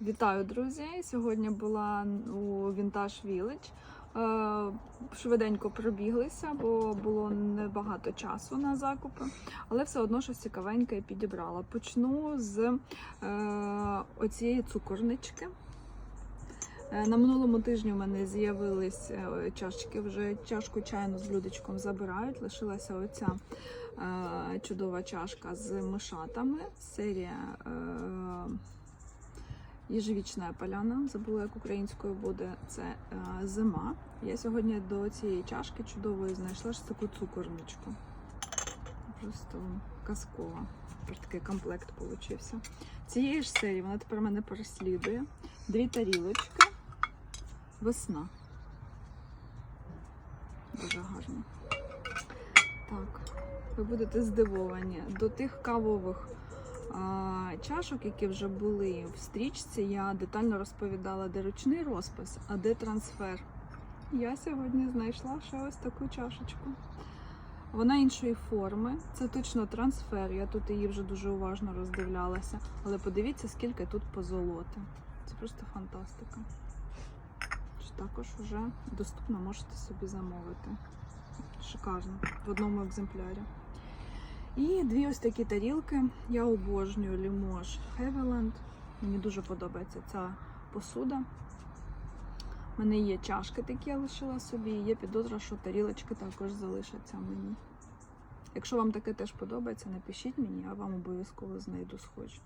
Вітаю, друзі! Сьогодні була у Vintage Village. Е, Швиденько пробіглися, бо було небагато часу на закупи, але все одно щось цікавеньке підібрала. Почну з е, оцієї цукорнички. Е, На минулому тижні у мене з'явились чашечки, вже чашку чайну з блюдечком забирають. Лишилася оця чудова чашка з мишатами. Серія Єжевічна поляна, забула, як українською буде це е, зима. Я сьогодні до цієї чашки чудової знайшла ж таку цукорничку. Просто казкова. Ось такий комплект получився. Цієї ж серії вона тепер мене переслідує. Дві тарілочки. Весна. Дуже гарно. Так, ви будете здивовані. До тих кавових чашок, які вже були в стрічці, я детально розповідала, де ручний розпис, а де трансфер. Я сьогодні знайшла ще ось таку чашечку. Вона іншої форми, це точно трансфер. Я тут її вже дуже уважно роздивлялася. Але подивіться, скільки тут позолоти. Це просто фантастика. Також вже доступно можете собі замовити. Шикарно в одному екземплярі. І дві ось такі тарілки. Я обожнюю Limoges Heavyland. Мені дуже подобається ця посуда. У мене є чашки такі, я лишила собі, і є підозра, що тарілочки також залишаться мені. Якщо вам таке теж подобається, напишіть мені, я вам обов'язково знайду схожі.